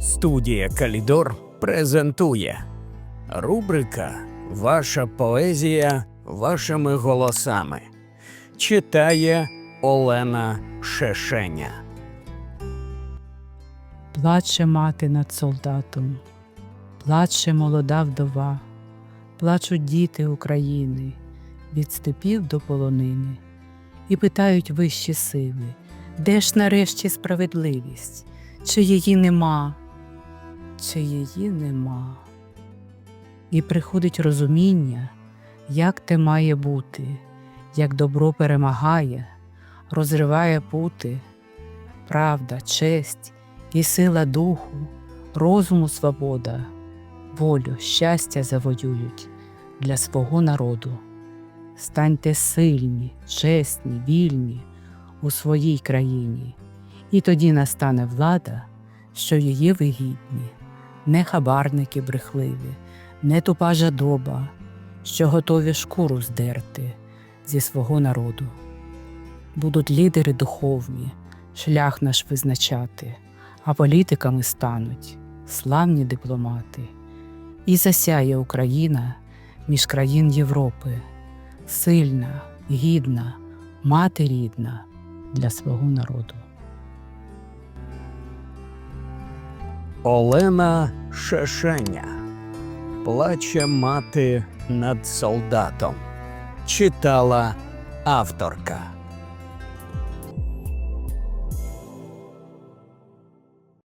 Студія Калідор презентує. Рубрика Ваша поезія вашими голосами. Читає Олена Шешеня. Плаче мати над солдатом, плаче молода вдова, плачуть діти України. Від степів до полонини, і питають вищі сили, де ж нарешті справедливість, чи її нема, чи її нема. І приходить розуміння, як те має бути, як добро перемагає, розриває пути, правда, честь і сила духу, розуму свобода, волю, щастя завоюють для свого народу. Станьте сильні, чесні, вільні у своїй країні, і тоді настане влада, що її вигідні, не хабарники брехливі, не тупа жадоба, що готові шкуру здерти зі свого народу. Будуть лідери духовні, шлях наш визначати, а політиками стануть славні дипломати. І засяє Україна між країн Європи, сильна, гідна, мати рідна для свого народу. Олена Шешеня. Плаче мати над солдатом. Читала авторка.